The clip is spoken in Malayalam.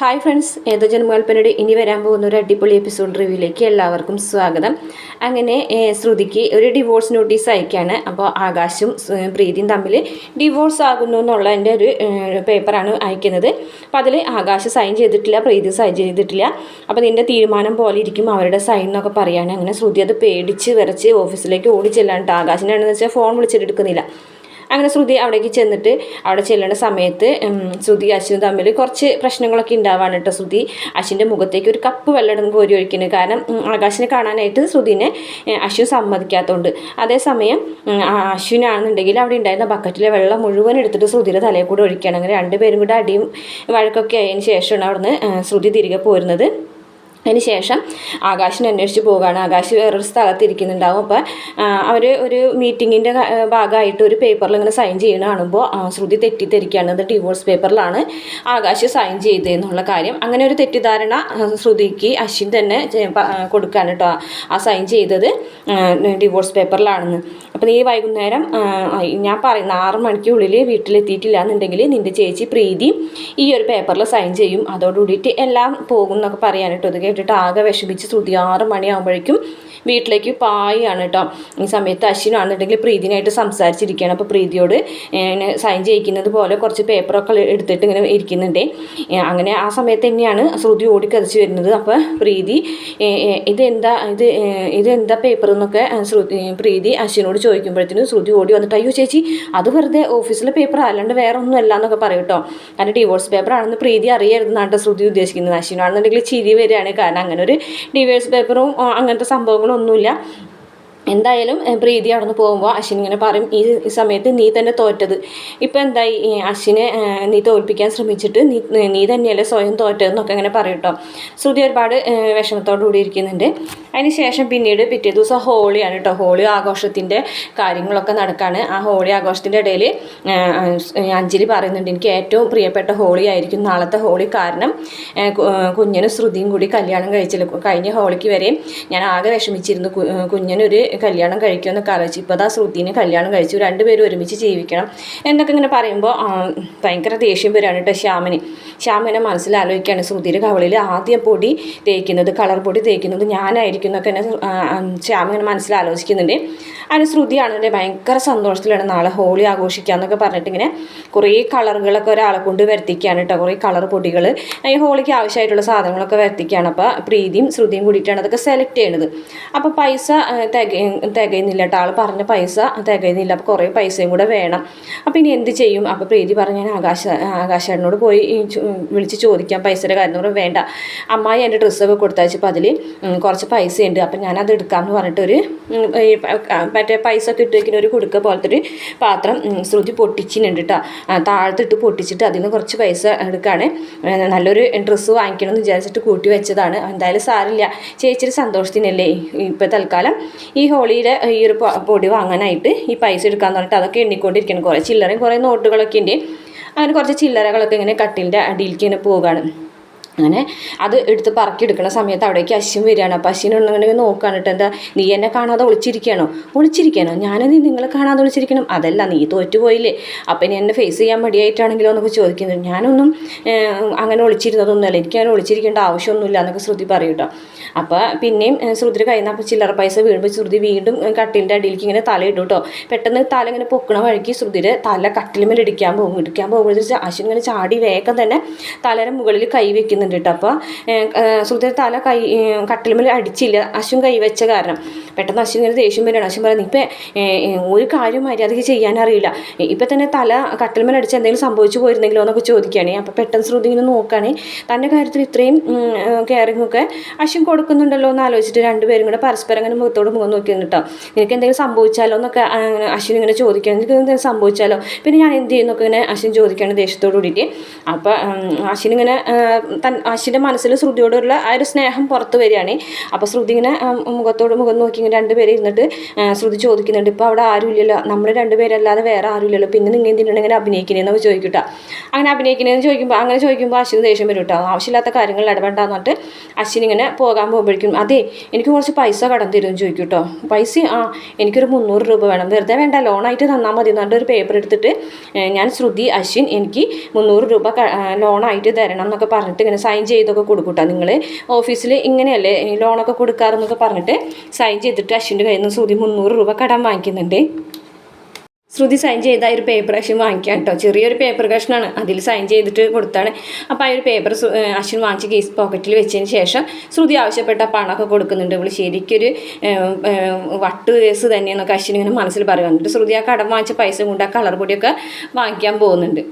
ഹായ് ഫ്രണ്ട്സ് ഏതോ ജന്മകൽപ്പനയുടെ ഇനി വരാൻ പോകുന്ന ഒരു അടിപൊളി എപ്പിസോഡ് റിവ്യൂയിലേക്ക് എല്ലാവർക്കും സ്വാഗതം. അങ്ങനെ ശ്രുതിക്ക് ഒരു ഡിവോഴ്സ് നോട്ടീസ് അയക്കുകയാണ് അപ്പോൾ ആകാശും പ്രീതിയും തമ്മിൽ ഡിവോഴ്സ് ആകുന്നു എന്നുള്ളതിന്റെ ഒരു പേപ്പറാണ് അയക്കുന്നത്. അപ്പോൾ അതിൽ ആകാശ് സൈൻ ചെയ്തിട്ടില്ല പ്രീതി സൈൻ ചെയ്തിട്ടില്ല. അപ്പോൾ നിന്റെ തീരുമാനം പോലെ ഇരിക്കും അവരുടെ സൈൻ എന്നൊക്കെ പറയാണ്. അങ്ങനെ ശ്രുതി അത് പേടിച്ച് വിറച്ച് ഓഫീസിലേക്ക് ഓടി ആകാശിനാണെന്ന് വെച്ചാൽ ഫോൺ വിളിച്ചിട്ട് എടുക്കുന്നില്ല. അങ്ങനെ ശ്രുതി അവിടേക്ക് ചെന്നിട്ട് അവിടെ ചെല്ലുന്ന സമയത്ത് ശ്രുതി അശ്വിനും തമ്മിൽ കുറച്ച് പ്രശ്നങ്ങളൊക്കെ ഉണ്ടാവാണ് കേട്ടോ ശ്രുതി. അശ്വിന്റെ മുഖത്തേക്ക് ഒരു കപ്പ് വെള്ളം കോരി ഒഴിക്കുന്നത് കാരണം ആകാശിനെ കാണാനായിട്ട് ശ്രുതിനെ അശ്വിൻ സമ്മതിക്കാത്തതുകൊണ്ട് അതേസമയം അശ്വിനാണെന്നുണ്ടെങ്കിൽ അവിടെ ഉണ്ടായിരുന്ന ബക്കറ്റിലെ വെള്ളം മുഴുവൻ എടുത്തിട്ട് ശ്രുതിയുടെ തലയിൽ കൂടെ ഒഴിക്കുകയാണ് അങ്ങനെ രണ്ടുപേരും കൂടെ അടിയും വഴക്കൊക്കെ ആയതിനു ശേഷമാണ് അവിടുന്ന് ശ്രുതി തിരികെ പോരുന്നത്. അതിന് ശേഷം ആകാശിനെ അന്വേഷിച്ച് പോവുകയാണ്. ആകാശ് വേറൊരു സ്ഥലത്ത് ഇരിക്കുന്നുണ്ടാവും. അപ്പോൾ അവർ ഒരു മീറ്റിങ്ങിന്റെ ഭാഗമായിട്ട് ഒരു പേപ്പറിൽ ഇങ്ങനെ സൈൻ ചെയ്യണ കാണുമ്പോൾ ശ്രുതി തെറ്റിദ്ധരിക്കുകയാണ്. അത് ഡിവോഴ്സ് പേപ്പറിലാണ് ആകാശ് സൈൻ ചെയ്തതെന്നുള്ള കാര്യം. അങ്ങനെ ഒരു തെറ്റിദ്ധാരണ ശ്രുതിക്ക് അശ്വിൻ തന്നെ കൊടുക്കാൻ കേട്ടോ ആ സൈൻ ചെയ്തത് ഡിവോഴ്സ് പേപ്പറിലാണെന്ന് അപ്പോൾ നീ വൈകുന്നേരം ഞാൻ പറയുന്ന ആറ് മണിക്കുള്ളിൽ വീട്ടിലെത്തിയിട്ടില്ല എന്നുണ്ടെങ്കിൽ നിന്റെ ചേച്ചി പ്രീതി ഈ ഒരു പേപ്പറിൽ സൈൻ ചെയ്യും. അതോടുകൂടിയിട്ട് എല്ലാം പോകും എന്നൊക്കെ പറയാൻ കേട്ടോ കേട്ടിട്ട് ആകെ വിഷമിച്ച് ആറ് മണിയാകുമ്പോഴേക്കും വീട്ടിലേക്ക് പായാണ് കേട്ടോ ഈ സമയത്ത് അശ്വിനാണെന്നുണ്ടെങ്കിൽ പ്രീതിനായിട്ട് സംസാരിച്ചിരിക്കുകയാണ്. അപ്പോൾ പ്രീതിയോട് ഇങ്ങനെ സൈൻ ചെയ്യിക്കുന്നത് പോലെ കുറച്ച് പേപ്പറൊക്കെ എടുത്തിട്ട് ഇങ്ങനെ ഇരിക്കുന്നുണ്ട്. അങ്ങനെ ആ സമയത്ത് തന്നെയാണ് ശ്രുതി ഓടിക്കതച്ച് വരുന്നത്. അപ്പോൾ പ്രീതി ഇതെന്താ ഇത് ഇതെന്താ പേപ്പർ എന്നൊക്കെ ശ്രുതി പ്രീതി അശ്വിനോട് ചോദിക്കുമ്പോഴത്തേനും ശ്രുതി ഓടി വന്നിട്ട് അയ്യോ ചേച്ചി അത് വെറുതെ ഓഫീസിലെ പേപ്പർ അല്ലാണ്ട് വേറെ ഒന്നും അല്ല എന്നൊക്കെ പറയും കേട്ടോ കാരണം ഡിവോഴ്സ് പേപ്പർ ആണെന്ന് പ്രീതി അറിയരുതെന്നാണ് ശ്രുതി ഉദ്ദേശിക്കുന്നത്. അശ്വിനാണെന്നുണ്ടെങ്കിൽ ചിരി വരികയാണ്. കാരണം അങ്ങനെ ഒരു ഡിവോഴ്സ് പേപ്പറും അങ്ങനത്തെ അങ്ങനത്തെ സംഭവങ്ങളൊന്നുമില്ല എന്തായാലും പ്രീതി അവിടെ നിന്ന് പോകുമ്പോൾ അശ്വിൻ ഇങ്ങനെ പറയും ഈ സമയത്ത് നീ തന്നെ തോറ്റത്. ഇപ്പം എന്തായി? അശ്വിനെ നീ തോൽപ്പിക്കാൻ ശ്രമിച്ചിട്ട് നീ നീ തന്നെയല്ലേ സ്വയം തോറ്റതെന്നൊക്കെ ഇങ്ങനെ പറയും കേട്ടോ ശ്രുതി ഒരുപാട് വിഷമത്തോടു കൂടി ഇരിക്കുന്നുണ്ട്. അതിന് ശേഷം പിന്നീട് പിറ്റേ ദിവസം ഹോളിയാണ് കേട്ടോ ഹോളി ആഘോഷത്തിന്റെ കാര്യങ്ങളൊക്കെ നടക്കുകയാണ് ആ ഹോളി ആഘോഷത്തിന്റെ ഇടയിൽ അഞ്ജലി പറയുന്നുണ്ട് എനിക്ക് ഏറ്റവും പ്രിയപ്പെട്ട ഹോളി ആയിരിക്കും. നാളത്തെ ഹോളി കാരണം കുഞ്ഞനും ശ്രുതിയും കൂടി കല്യാണം കഴിച്ചില്ല. കഴിഞ്ഞ ഹോളിക്ക് വരെയും ഞാൻ ആകെ വിഷമിച്ചിരുന്നു. കുഞ്ഞിനൊരു കല്യാണം കഴിക്കുമെന്നൊക്കെ ആലോചിച്ചു ഇപ്പോൾ അതാ ശ്രുതിനെ കല്യാണം കഴിച്ചു രണ്ടുപേരും ഒരുമിച്ച് ജീവിക്കണം എന്നൊക്കെ ഇങ്ങനെ പറയുമ്പോൾ ഭയങ്കര ദേഷ്യം വരികയാണ് കേട്ടോ ശ്യാമിന്. ശ്യാമിനെ മനസ്സിലാലോചിക്കുകയാണ് ശ്രുതിയുടെ കവളിൽ ആദ്യം പൊടി തേക്കുന്നത് കളർ പൊടി തേക്കുന്നത് ഞാനായിരിക്കും എന്നൊക്കെ എന്നെ ശ്യാം ഇങ്ങനെ മനസ്സിലാലോചിക്കുന്നുണ്ട് അതിന് ശ്രുതിയാണെങ്കിൽ ഭയങ്കര സന്തോഷത്തിലാണ് നാളെ ഹോളി ആഘോഷിക്കാന്നൊക്കെ പറഞ്ഞിട്ട് ഇങ്ങനെ കുറേ കളറുകളൊക്കെ ഒരാളെ കൊണ്ട് വരുത്തിക്കുകയാണ് കേട്ടോ കുറേ കളർ പൊടികൾ ഈ ഹോളിക്ക് ആവശ്യമായിട്ടുള്ള സാധനങ്ങളൊക്കെ വരുത്തിക്കുകയാണ് അപ്പോൾ പ്രീതിയും ശ്രുതിയും കൂടിയിട്ടാണ് അതൊക്കെ സെലക്ട് ചെയ്യണത്. അപ്പോൾ പൈസ തികയുന്നില്ല കേട്ടോ. ആൾ പറഞ്ഞ പൈസ തികയുന്നില്ല. അപ്പോൾ കുറേ പൈസയും കൂടെ വേണം. അപ്പോൾ ഇനി എന്ത് ചെയ്യും? അപ്പോൾ പ്രീതി പറഞ്ഞ് ഞാൻ ആകാശ ആകാശേട്ടനോട് പോയി വിളിച്ച് ചോദിക്കാം പൈസയുടെ കാര്യം എന്ന് പറയുമ്പോൾ വേണ്ട. അമ്മായി എന്റെ ഡ്രസ്സൊക്കെ കൊടുത്തയച്ചപ്പോൾ അതിൽ കുറച്ച് പൈസയുണ്ട്. അപ്പം ഞാനത് എടുക്കാമെന്ന് പറഞ്ഞിട്ടൊരു മറ്റേ പൈസ ഒക്കെ ഇട്ട് വയ്ക്കുന്ന ഒരു കുടുക്ക പോലത്തെ ഒരു പാത്രം ശ്രുതി പൊട്ടിച്ചിട്ടുണ്ട് കേട്ടോ താഴത്തിട്ട് പൊട്ടിച്ചിട്ട് അതിൽ നിന്ന് കുറച്ച് പൈസ എടുക്കുകയാണ് നല്ലൊരു ഡ്രസ്സ് വാങ്ങിക്കണം എന്ന് വിചാരിച്ചിട്ട് കൂട്ടി വെച്ചതാണ്. എന്തായാലും സാരില്ല ചേച്ചിയുടെ സന്തോഷത്തിനല്ലേ ഇപ്പോൾ തൽക്കാലം ഈ ഹോളിയുടെ ഈ ഒരു പൊടി വാങ്ങാനായിട്ട് ഈ പൈസ എടുക്കാന്ന് പറഞ്ഞിട്ട് അതൊക്കെ എണ്ണിക്കൊണ്ടിരിക്കണം കുറേ ചില്ലറയും കുറേ നോട്ടുകളൊക്കെ ഉണ്ട്. അങ്ങനെ കുറച്ച് ചില്ലറകളൊക്കെ ഇങ്ങനെ കട്ടിലിന്റെ അടിയിലേക്ക് ഇങ്ങനെ പോവുകയാണ്. അങ്ങനെ അത് എടുത്ത് പറക്കിയെടുക്കുന്ന സമയത്ത് അവിടേക്ക് അശ്വിൻ വരികയാണ്. അപ്പോൾ അശ്വിൻ ഉണ്ടെങ്കിൽ നോക്കുകയാണ് കേട്ടോ എന്താ നീ എന്നെ കാണാതെ ഒളിച്ചിരിക്കുകയാണോ? ഒളിച്ചിരിക്കാനോ ഞാനത് നിങ്ങളെ കാണാതെ ഒളിച്ചിരിക്കണം. അതല്ല നീ തോറ്റുപോയില്ലേ അപ്പം ഇനി എന്നെ ഫേസ് ചെയ്യാൻ മടിയായിട്ടാണെങ്കിലോ എന്നൊക്കെ ചോദിക്കുന്നു. ഞാനൊന്നും അങ്ങനെ ഒളിച്ചിരുന്നതൊന്നുമല്ല. എനിക്ക് അങ്ങനെ ഒളിച്ചിരിക്കേണ്ട ആവശ്യമൊന്നുമില്ല എന്നൊക്കെ ശ്രുതി പറയും കേട്ടോ. അപ്പോൾ പിന്നെയും ശ്രുതിയുടെ കയ്യിൽ അപ്പോൾ ചില്ലറ പൈസ വീഴുമ്പോൾ ശ്രുതി വീണ്ടും കട്ടിലിന്റെ അടിയിലേക്ക് ഇങ്ങനെ തല ഇടും കേട്ടോ. പെട്ടെന്ന് തല ഇങ്ങനെ പൊക്കണ വഴിക്ക് ശ്രുതിയുടെ തല കട്ടിലുമേൽ ഇടിക്കാൻ പോകും. ഇടിക്കാൻ പോകുമ്പോഴത്തേക്ക് അശ്വിൻ ഇങ്ങനെ ചാടി വേഗം തന്നെ തലയുടെ മുകളിൽ കൈ കേട്ടോ അപ്പോൾ തല കൈ കട്ടിലുമ്പിൽ അടിച്ചില്ല. അശ്വിൻ കൈവച്ച കാരണം. പെട്ടെന്ന് അശ്വിൻ ഇങ്ങനെ ദേഷ്യം വരികയാണ്. അശ്വിൻ പറയുന്നത് ഇപ്പം ഒരു കാര്യം മര്യാദയ്ക്ക് ചെയ്യാനറിയില്ല. ഇപ്പം തന്നെ തല കട്ടിലുമേൽ അടിച്ച് എന്തെങ്കിലും സംഭവിച്ചു പോയിരുന്നെങ്കിലോ എന്നൊക്കെ ചോദിക്കുകയാണ്. അപ്പോൾ പെട്ടെന്ന് ശ്രുതി ഇങ്ങനെ നോക്കുകയാണ്. തന്റെ കാര്യത്തിൽ ഇത്രയും കെയറിങ്ങൊക്കെ അശ്വിൻ കൊടുക്കുന്നുണ്ടല്ലോ എന്ന് ആലോചിച്ചിട്ട് രണ്ടുപേരും കൂടെ പരസ്പരം അങ്ങനെ മുഖത്തോട് മുഖം നോക്കി നിന്നിട്ടോ നിനക്ക് എന്തെങ്കിലും സംഭവിച്ചാലോ? എന്നൊക്കെ അശ്വൻ ഇങ്ങനെ ചോദിക്കുകയാണ്. നിനക്ക് എന്തെങ്കിലും സംഭവിച്ചാലോ? പിന്നെ ഞാൻ എന്ത് ചെയ്യുന്നൊക്കെ ഇങ്ങനെ അശ്വിൻ ചോദിക്കുകയാണ് ദേഷ്യത്തോട് കൂടിയിട്ട്. അപ്പോൾ അശ്വിൻ ഇങ്ങനെ തൻ അശ്വിന്റെ മനസ്സിൽ ശ്രുതിയോടുള്ള ആ ഒരു സ്നേഹം പുറത്ത് വരികയാണ്. അപ്പോൾ ശ്രുതി ഇങ്ങനെ മുഖത്തോട് മുഖം നോക്കി ഇങ്ങനെ രണ്ടുപേരും ഇരുന്നിട്ട് ശ്രുതി ചോദിക്കുന്നുണ്ട് ഇപ്പോൾ അവിടെ ആരുമില്ലല്ലോ? നമ്മൾ രണ്ടുപേരല്ലാതെ വേറെ ആരുമില്ലല്ലോ? പിന്നെ നിങ്ങൾ എന്തിനാണ് ഇങ്ങനെ അഭിനയിക്കുന്നതെന്ന് ചോദിക്കട്ടോ. അങ്ങനെ അഭിനയിക്കുന്നതെന്ന് ചോദിക്കുമ്പോൾ അങ്ങനെ ചോദിക്കുമ്പോൾ അശ്വിന് ദേഷ്യം വരും കേട്ടോ ആവശ്യമില്ലാത്ത കാര്യങ്ങൾ ഇടപെടാന്ന് പറഞ്ഞിട്ട് അശ്വിൻ ഇങ്ങനെ പോകാൻ പോകുമ്പോഴേക്കും അതെ എനിക്ക് കുറച്ച് പൈസ കടം തരുമെന്ന് ചോദിക്കും കേട്ടോ പൈസ ആ എനിക്കൊരു മുന്നൂറ് രൂപ വേണം. വെറുതെ വേണ്ട ലോണായിട്ട് തന്നാൽ മതി. എന്ന് പറഞ്ഞിട്ട് ഒരു പേപ്പർ എടുത്തിട്ട് ഞാൻ ശ്രുതി അശ്വിൻ എനിക്ക് മുന്നൂറ് രൂപ ലോണായിട്ട് തരണം എന്നൊക്കെ പറഞ്ഞിട്ട് ഇങ്ങനെ സൈൻ ചെയ്തൊക്കെ കൊടുക്കൂട്ടോ. നിങ്ങൾ ഓഫീസിൽ ഇങ്ങനെയല്ലേ ലോണൊക്കെ കൊടുക്കാറെന്നൊക്കെ പറഞ്ഞിട്ട് സൈൻ ചെയ്തിട്ട് അശ്വിന്റെ കയ്യിൽ നിന്ന് ശ്രുതി മുന്നൂറ് രൂപ കടം വാങ്ങിക്കുന്നുണ്ട്. ശ്രുതി സൈൻ ചെയ്ത ഒരു പേപ്പർ അശ്വിൻ വാങ്ങിക്കാം കേട്ടോ ചെറിയൊരു പേപ്പർ കഷ്ണമാണ് അതിൽ സൈൻ ചെയ്തിട്ട് കൊടുത്താണ്. അപ്പോൾ ആ ഒരു പേപ്പർ അശ്വിൻ വാങ്ങിച്ച് കേസ് പോക്കറ്റിൽ വെച്ചതിന് ശേഷം ശ്രുതി ആവശ്യപ്പെട്ട പണമൊക്കെ കൊടുക്കുന്നുണ്ട്. ഇവൾ ശരിക്കൊരു വട്ട് കേസ് തന്നെയെന്നൊക്കെ അശ്വിൻ ഇങ്ങനെ മനസ്സിൽ പറയുന്നുണ്ട് ശ്രുതി ആ കടം വാങ്ങിച്ച പൈസ കൊണ്ട് ആ കളർ പൊടിയൊക്കെ വാങ്ങിക്കാൻ പോകുന്നുണ്ട്.